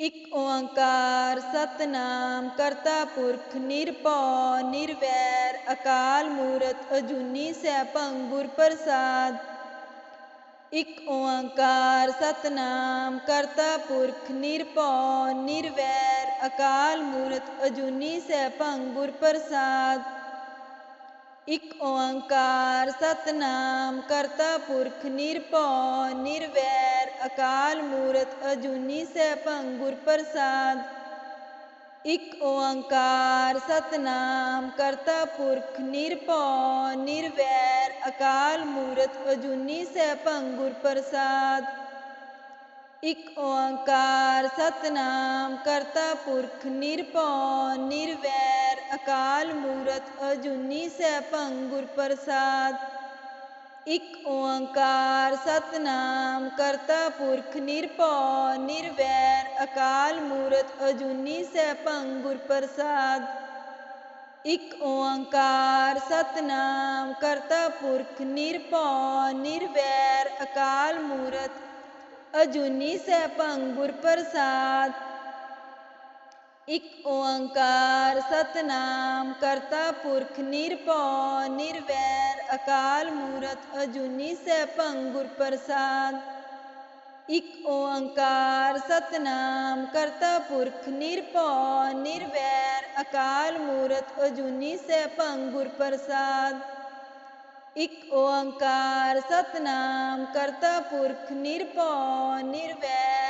ਇਕ ਓੰਕਾਰ ਸਤਨਾਮ ਕਰਤਾ ਪੁਰਖ ਨਿਰਭਉ ਨਿਰਵੈਰ ਅਕਾਲ ਮੂਰਤ ਅਜੂਨੀ ਸੈਭੰ ਗੁਰ ਪ੍ਰਸਾਦ ਇਕ ਓੰਕਾਰ ਸਤਨਾਮ ਕਰਤਾ ਪੁਰਖ ਨਿਰਭਉ ਨਿਰਵੈਰ ਅਕਾਲ ਮੂਰਤ ਅਜੂਨੀ ਸੈਭੰ ਗੁਰ ਪ੍ਰਸਾਦ ਇਕ ਓੰਕਾਰ ਸਤਨਾਮ ਕਰਤਾ ਪੁਰਖ ਨਿਰਭਉ ਨਿਰਵੈਰ ਅਕਾਲ ਮੂਰਤ ਅਜੂਨੀ ਸੈਭੰ ਗੁਰ ਪ੍ਰਸਾਦ ਇਕ ਓੰਕਾਰ ਸਤਨਾਮ ਕਰਤਾ ਪੁਰਖ ਨਿਰਭਉ ਨਿਰਵੈਰ ਅਕਾਲ ਮੂਰਤ ਅਜੂਨੀ ਸੈਭੰ ਗੁਰ ਪ੍ਰਸਾਦ ਇਕ ਓੰਕਾਰ ਸਤਨਾਮ ਕਰਤਾ ਪੁਰਖ ਨਿਰਭਉ ਨਿਰਵੈਰ ਅਕਾਲ ਮੂਰਤ ਅਜੂਨੀ ਸੈਭੰ ਗੁਰ ਪ੍ਰਸਾਦ ਇਕ ਓੰਕਾਰ ਸਤਨਾਮ ਕਰਤਾ ਪੁਰਖ ਨਿਰਭਉ ਨਿਰਵੈਰ ਅਕਾਲ ਮੂਰਤ ਅਜੂਨੀ ਸੈਭੰ ਗੁਰ ਪ੍ਰਸਾਦ ਇਕ ਓੰਕਾਰ ਸਤਨਾਮ ਕਰਤਾ ਪੁਰਖ ਨਿਰਭਉ ਨਿਰਵੈਰ ਅਕਾਲ ਮੂਰਤ ਅਜੂਨੀ ਸੈਭੰ ਗੁਰ ਪ੍ਰਸਾਦ ਇਕ ਓੰਕਾਰ ਸਤਨਾਮ ਕਰਤਾ ਪੁਰਖ ਨਿਰਭਉ ਨਿਰਵੈਰ ਅਕਾਲ ਮੂਰਤ ਅਜੂਨੀ ਸੈਭੰ ਗੁਰ ਪ੍ਰਸਾਦ ਇਕ ਓੰਕਾਰ ਸਤਨਾਮ ਕਰਤਾ ਪੁਰਖ ਨਿਰਭਉ ਨਿਰਵੈਰ ਅਕਾਲ ਮੂਰਤ ਅਜੂਨੀ ਸੈਭੰ ਗੁਰ ਪ੍ਰਸਾਦ ਇਕ ਓੰਕਾਰ ਸਤਨਾਮ ਕਰਤਾ ਪੁਰਖ ਨਿਰਭਉ ਨਿਰਵੈਰ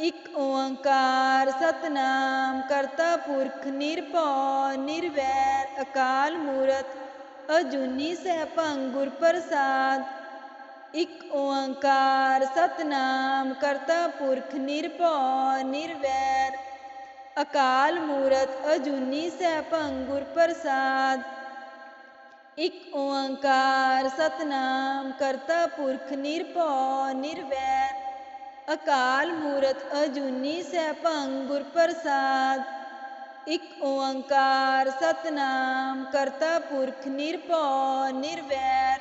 ਇਕ ਓੰਕਾਰ ਸਤਨਾਮ ਕਰਤਾ ਪੁਰਖ ਨਿਰਭਉ ਨਿਰਵੈਰ ਅਕਾਲ ਮੂਰਤ ਅਜੂਨੀ ਸੈਭੰ ਗੁਰ ਪ੍ਰਸਾਦ ਇਕ ਓੰਕਾਰ ਸਤਨਾਮ ਕਰਤਾ ਪੁਰਖ ਨਿਰਭਉ ਨਿਰਵੈਰ ਅਕਾਲ ਮੂਰਤ ਅਜੂਨੀ ਸੈਭੰ ਗੁਰ ਪ੍ਰਸਾਦ ਇਕ ਓੰਕਾਰ ਸਤਨਾਮ ਕਰਤਾ ਪੁਰਖ ਨਿਰਭਉ ਨਿਰਵੈਰ ਅਕਾਲ ਮੂਰਤ ਅਜੂਨੀ ਸੈਭੰ ਗੁਰ ਪ੍ਰਸਾਦ ਇਕ ਓੰਕਾਰ ਸਤਨਾਮ ਕਰਤਾ ਪੁਰਖ ਨਿਰਭਉ ਨਿਰਵੈਰ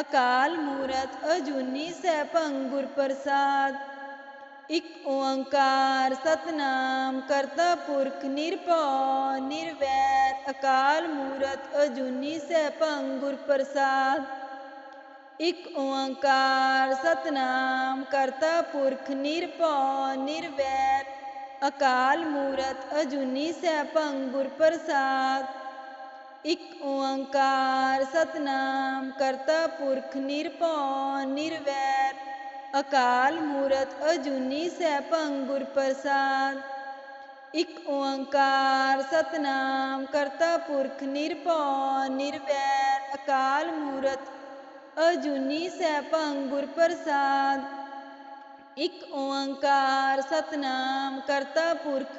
ਅਕਾਲ ਮੂਰਤ ਅਜੂਨੀ ਸੈਭੰ ਗੁਰ ਪ੍ਰਸਾਦ ਇਕ ਓੰਕਾਰ ਸਤਨਾਮ ਕਰਤਾ ਪੁਰਖ ਨਿਰਭਉ ਨਿਰਵੈਰ ਅਕਾਲ ਮੂਰਤ ਅਜੂਨੀ ਸੈਭੰ ਗੁਰ ਪ੍ਰਸਾਦ ਇਕ ਓੰਕਾਰ ਸਤਨਾਮ ਕਰਤਾ ਪੁਰਖ ਨਿਰਭਉ ਨਿਰਵੈਰ ਅਕਾਲ ਮੂਰਤ ਅਜੂਨੀ ਸੈਭੰ ਗੁਰ ਪ੍ਰਸਾਦ ਇਕ ਓੰਕਾਰ ਸਤਨਾਮ ਕਰਤਾ ਪੁਰਖ ਨਿਰਭਉ ਨਿਰਵੈਰ ਅਕਾਲ ਮੂਰਤ ਅਜੂਨੀ ਸੈਭੰ ਗੁਰ ਪ੍ਰਸਾਦ ਇਕ ਓੰਕਾਰ ਸਤਨਾਮ ਕਰਤਾ ਪੁਰਖ ਨਿਰਭਉ ਨਿਰਵੈਰ ਅਕਾਲ ਮੂਰਤ ਅਜੂਨੀ ਸੈਭੰ ਗੁਰ ਪ੍ਰਸਾਦ ਇਕ ਓੰਕਾਰ ਸਤਨਾਮ ਕਰਤਾ ਪੁਰਖ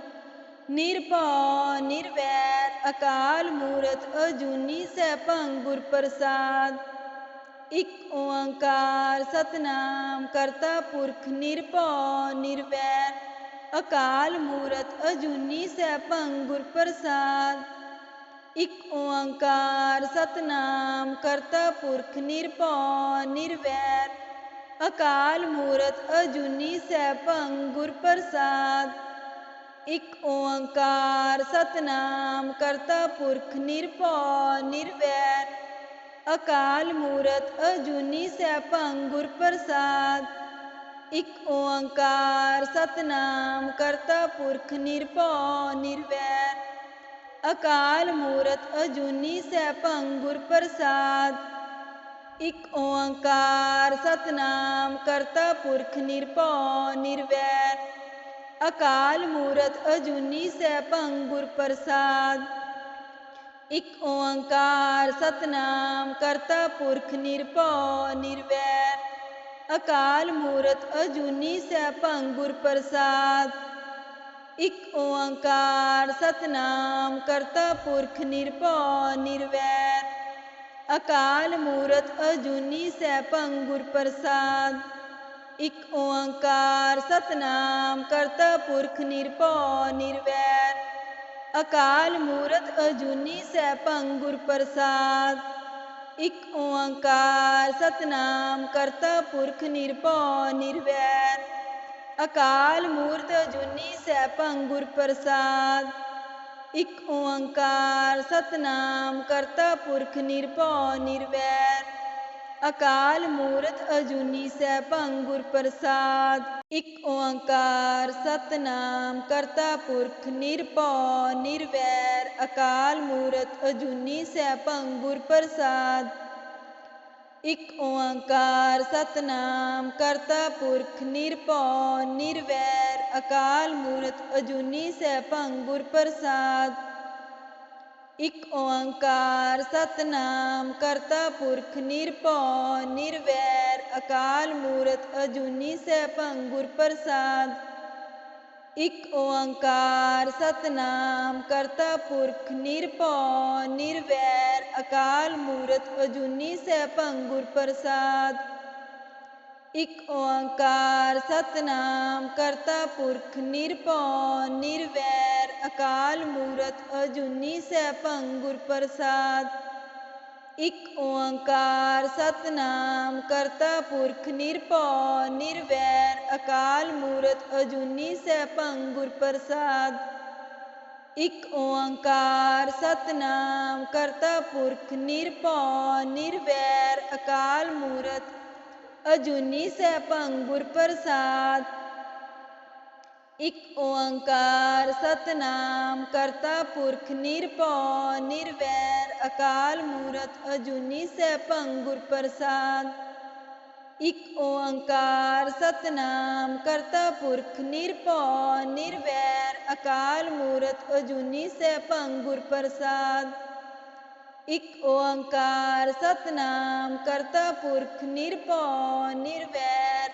ਨਿਰਭਉ ਨਿਰਵੈਰ ਅਕਾਲ ਮੂਰਤ ਅਜੂਨੀ ਸੈਭੰ ਗੁਰ ਪ੍ਰਸਾਦ ਇਕ ਓੰਕਾਰ ਸਤਨਾਮ ਕਰਤਾ ਪੁਰਖ ਨਿਰਭਉ ਨਿਰਵੈਰ ਅਕਾਲ ਮੂਰਤ ਅਜੂਨੀ ਸੈਭੰ ਗੁਰ ਪ੍ਰਸਾਦ ਇਕ ਓੰਕਾਰ ਸਤਨਾਮ ਕਰਤਾ ਪੁਰਖ ਨਿਰਭਉ ਨਿਰਵੈਰ ਅਕਾਲ ਮੂਰਤ ਅਜੂਨੀ ਸੈਭੰ ਗੁਰ ਪ੍ਰਸਾਦ ਇਕ ਓੰਕਾਰ ਸਤਨਾਮ ਕਰਤਾ ਪੁਰਖ ਨਿਰਭਉ ਨਿਰਵੈਰ ਅਕਾਲ ਮੂਰਤ ਅਜੂਨੀ ਸੈਭੰ ਗੁਰ ਪ੍ਰਸਾਦ ਇਕ ਓੰਕਾਰ ਸਤਨਾਮ ਕਰਤਾ ਪੁਰਖ ਨਿਰਭਉ ਨਿਰਵੈਰ ਅਕਾਲ ਮੂਰਤ ਅਜੂਨੀ ਸੈਭੰ ਗੁਰ ਪ੍ਰਸਾਦ ਇਕ ਓੰਕਾਰ ਸਤਨਾਮ ਕਰਤਾ ਪੁਰਖ ਨਿਰਭਉ ਨਿਰਵੈਰ ਅਕਾਲ ਮੂਰਤ ਅਜੂਨੀ ਸੈਭੰ ਗੁਰ ਪ੍ਰਸਾਦ ਇਕ ਓੰਕਾਰ ਸਤਨਾਮ ਕਰਤਾ ਪੁਰਖ ਨਿਰਭਉ ਨਿਰਵੈਰ ਅਕਾਲ ਮੂਰਤ ਅਜੂਨੀ ਸੈਭੰ ਗੁਰ ਪ੍ਰਸਾਦ ਇਕ ਓੰਕਾਰ ਸਤਨਾਮ, ਕਰਤਾ ਪੁਰਖ ਨਿਰਭਉ ਨਿਰਵੈਰ ਅਕਾਲ ਮੂਰਤ ਅਜੂਨੀ ਸੈਭੰ ਗੁਰ ਪ੍ਰਸਾਦ। ਇਕ ਓੰਕਾਰ ਸਤਨਾਮ, ਕਰਤਾ ਪੁਰਖ ਨਿਰਭਉ ਨਿਰਵੈਰ ਅਕਾਲ ਮੂਰਤ ਅਜੂਨੀ ਸੈਭੰ ਗੁਰ ਪ੍ਰਸਾਦ। ਇਕ ਓੰਕਾਰ ਸਤਨਾਮ, ਕਰਤਾ ਪੁਰਖ ਨਿਰਭਉ ਨਿਰਵੈਰ ਅਕਾਲ ਮੂਰਤ ਅਜੂਨੀ ਸੈਭੰ ਗੁਰ ਪ੍ਰਸਾਦ ਇਕ ਓੰਕਾਰ ਸਤਨਾਮ ਕਰਤਾ ਪੁਰਖ ਨਿਰਭਉ ਨਿਰਵੈਰ ਅਕਾਲ ਮੂਰਤ ਅਜੂਨੀ ਸੈਭੰ ਗੁਰ ਪ੍ਰਸਾਦ ਇਕ ਓੰਕਾਰ ਸਤਨਾਮ ਕਰਤਾ ਪੁਰਖ ਨਿਰਭਉ ਨਿਰਵੈਰ ਅਕਾਲ ਮੂਰਤ ਅਜੂਨੀ ਸੈਭੰ ਗੁਰ ਪ੍ਰਸਾਦ ਇਕ ਓੰਕਾਰ ਸਤਨਾਮ ਕਰਤਾ ਪੁਰਖ ਨਿਰਭਉ ਨਿਰਵੈਰ ਅਕਾਲ ਮੂਰਤ ਅਜੂਨੀ ਸੈਭੰ ਗੁਰ ਪ੍ਰਸਾਦ ਇਕ ਓੰਕਾਰ ਸਤਨਾਮ ਕਰਤਾ ਪੁਰਖ ਨਿਰਭਉ ਨਿਰਵੈਰ ਅਕਾਲ ਮੂਰਤ ਅਜੂਨੀ ਸੈਭੰ ਗੁਰ ਪ੍ਰਸਾਦ ਇਕ ਓੰਕਾਰ ਸਤਨਾਮ ਕਰਤਾ ਪੁਰਖ ਨਿਰਭਉ ਨਿਰਵੈਰ ਅਕਾਲ ਮੂਰਤ ਅਜੂਨੀ ਸੈਭੰ ਗੁਰ ਪ੍ਰਸਾਦ ਇਕ ਓੰਕਾਰ ਸਤਨਾਮ ਕਰਤਾ ਪੁਰਖ ਨਿਰਭਉ ਨਿਰਵੈਰ ਅਕਾਲ ਮੂਰਤ ਅਜੂਨੀ ਸੈਭੰ ਗੁਰ ਪ੍ਰਸਾਦ ਇਕ ਓੰਕਾਰ ਸਤਨਾਮ ਕਰਤਾ ਪੁਰਖ ਨਿਰਭਉ ਨਿਰਵੈਰ ਅਕਾਲ ਮੂਰਤ ਅਜੂਨੀ ਸੈਭੰ ਗੁਰ ਪ੍ਰਸਾਦ ਇਕ ਓੰਕਾਰ ਸਤਨਾਮ ਕਰਤਾ ਪੁਰਖ ਨਿਰਭਉ ਨਿਰਵੈਰ ਅਕਾਲ ਮੂਰਤ ਅਜੂਨੀ ਸੈਭੰ ਗੁਰ ਪ੍ਰਸਾਦ ਇਕ ਓੰਕਾਰ ਸਤਨਾਮ ਕਰਤਾ ਪੁਰਖ ਨਿਰਭਉ ਨਿਰਵੈਰ ਅਕਾਲ ਮੂਰਤ ਅਜੂਨੀ ਸੈਭੰ ਗੁਰ ਪ੍ਰਸਾਦ ਇਕ ਓੰਕਾਰ ਸਤਨਾਮ ਕਰਤਾ ਪੁਰਖ ਨਿਰਭਉ ਨਿਰਵੈਰ ਅਕਾਲ ਮੂਰਤ ਅਜੂਨੀ ਸੈਭੰ ਗੁਰ ਪ੍ਰਸਾਦ ਇਕ ਓੰਕਾਰ ਸਤਨਾਮ ਕਰਤਾ ਪੁਰਖ ਨਿਰਭਉ ਨਿਰਵੈਰ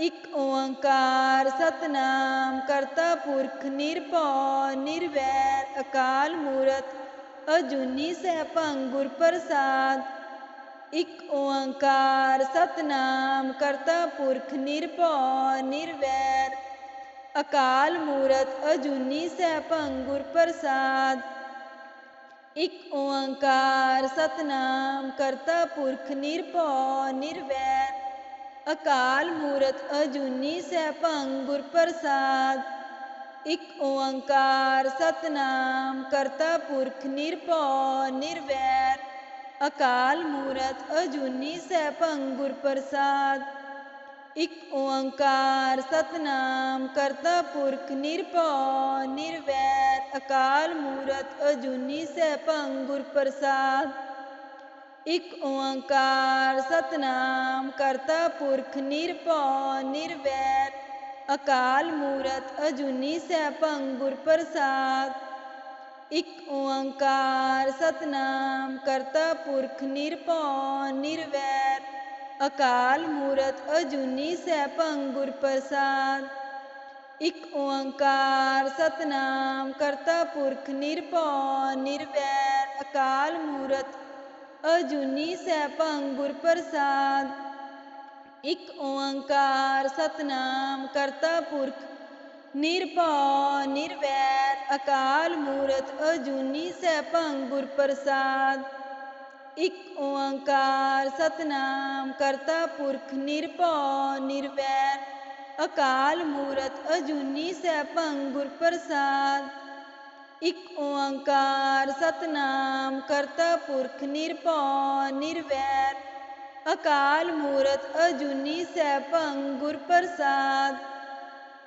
ਇਕ ਓੰਕਾਰ ਸਤਨਾਮ ਕਰਤਾ ਪੁਰਖ ਨਿਰਭਉ ਨਿਰਵੈਰ ਅਕਾਲ ਮੂਰਤ ਅਜੂਨੀ ਸੈਭੰ ਗੁਰ ਪ੍ਰਸਾਦ ਇਕ ਓੰਕਾਰ ਸਤਨਾਮ ਕਰਤਾ ਪੁਰਖ ਨਿਰਭਉ ਨਿਰਵੈਰ ਅਕਾਲ ਮੂਰਤ ਅਜੂਨੀ ਸੈਭੰ ਗੁਰ ਪ੍ਰਸਾਦ ਇਕ ਓੰਕਾਰ ਸਤਨਾਮ ਕਰਤਾ ਪੁਰਖ ਨਿਰਭਉ ਨਿਰਵੈਰ ਅਕਾਲ ਮੂਰਤ ਅਜੂਨੀ ਸੈਭੰ ਗੁਰ ਪ੍ਰਸਾਦ ਇਕ ਓੰਕਾਰ ਸਤਨਾਮ ਕਰਤਾ ਪੁਰਖ ਨਿਰਭਉ ਨਿਰਵੈਰ ਅਕਾਲ ਮੂਰਤ ਅਜੂਨੀ ਸੈਭੰ ਗੁਰ ਪ੍ਰਸਾਦ ਇਕ ਓੰਕਾਰ ਸਤਨਾਮ ਕਰਤਾ ਪੁਰਖ ਨਿਰਭਉ ਨਿਰਵੈਰ ਅਕਾਲ ਮੂਰਤ ਅਜੂਨੀ ਸੈਭੰ ਗੁਰ ਪ੍ਰਸਾਦ ਇਕ ਓੰਕਾਰ ਸਤਨਾਮ ਕਰਤਾ ਪੁਰਖ ਨਿਰਭਉ ਨਿਰਵੈਰ ਅਕਾਲ ਮੂਰਤ ਅਜੂਨੀ ਸੈਭੰ ਗੁਰ ਪ੍ਰਸਾਦ ਇਕ ਓੰਕਾਰ ਸਤਨਾਮ ਕਰਤਾ ਪੁਰਖ ਨਿਰਭਉ ਨਿਰਵੈਰ ਅਕਾਲ ਮੂਰਤ ਅਜੂਨੀ ਸੈਭੰ ਗੁਰ ਪ੍ਰਸਾਦ ਇਕ ਓੰਕਾਰ ਸਤਨਾਮ ਕਰਤਾ ਪੁਰਖ ਨਿਰਭਉ ਨਿਰਵੈਰ ਅਕਾਲ ਮੂਰਤ ਅਜੂਨੀ ਸੈਭੰ ਗੁਰ ਪ੍ਰਸਾਦ ਇਕ ਓੰਕਾਰ ਸਤਨਾਮ ਕਰਤਾ ਪੁਰਖ ਨਿਰਭਉ ਨਿਰਵੈਰ ਅਕਾਲ ਮੂਰਤ ਅਜੂਨੀ ਸੈਭੰ ਗੁਰ ਪ੍ਰਸਾਦ ਇਕ ਓੰਕਾਰ ਸਤਨਾਮ ਕਰਤਾ ਪੁਰਖ ਨਿਰਭਉ ਨਿਰਵੈਰ ਅਕਾਲ ਮੂਰਤ ਅਜੂਨੀ ਸੈਭੰ ਗੁਰ ਪ੍ਰਸਾਦ ਇਕ ਓੰਕਾਰ ਸਤਨਾਮ ਕਰਤਾ ਪੁਰਖ ਨਿਰਭਉ ਨਿਰਵੈਰ ਅਕਾਲ ਮੂਰਤ ਅਜੂਨੀ ਸੈਭੰ ਗੁਰ ਪ੍ਰਸਾਦ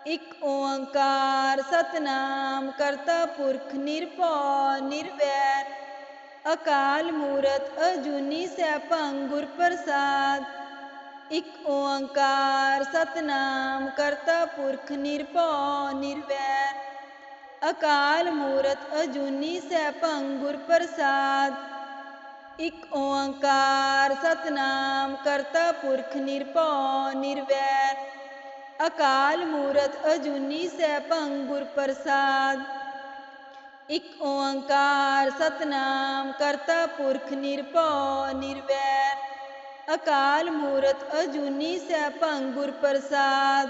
ਇਕ ਓੰਕਾਰ ਸਤਨਾਮ ਕਰਤਾ ਪੁਰਖ ਨਿਰਭਉ ਨਿਰਵੈਰ ਅਕਾਲ ਮੂਰਤ ਅਜੂਨੀ ਸੈਭੰ ਗੁਰ ਪ੍ਰਸਾਦ ਇਕ ਓੰਕਾਰ ਸਤਨਾਮ ਕਰਤਾ ਪੁਰਖ ਨਿਰਭਉ ਨਿਰਵੈਰ ਅਕਾਲ ਮੂਰਤ ਅਜੂਨੀ ਸੈਭੰ ਗੁਰ ਪ੍ਰਸਾਦ ਇਕ ਓੰਕਾਰ ਸਤਨਾਮ ਕਰਤਾ ਪੁਰਖ ਨਿਰਭਉ ਨਿਰਵੈਰ ਅਕਾਲ ਮੂਰਤ ਅਜੂਨੀ ਸੈਭੰ ਗੁਰ ਪ੍ਰਸਾਦ ਇਕ ਓੰਕਾਰ ਸਤਨਾਮ ਕਰਤਾ ਪੁਰਖ ਨਿਰਭਉ ਨਿਰਵੈਰ ਅਕਾਲ ਮੂਰਤ ਅਜੂਨੀ ਸੈਭੰ ਗੁਰ ਪ੍ਰਸਾਦ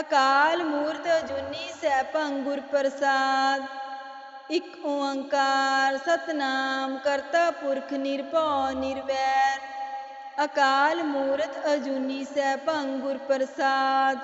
ਅਕਾਲ ਮੂਰਤ ਅਜੂਨੀ ਸੈਭੰ ਗੁਰ ਪ੍ਰਸਾਦ ਇਕ ਓੰਕਾਰ ਸਤਨਾਮ ਕਰਤਾ ਪੁਰਖ ਨਿਰਭਉ ਨਿਰਵੈਰ ਅਕਾਲ ਮੂਰਤ ਅਜੂਨੀ ਸੈਭੰ ਗੁਰ ਪ੍ਰਸਾਦ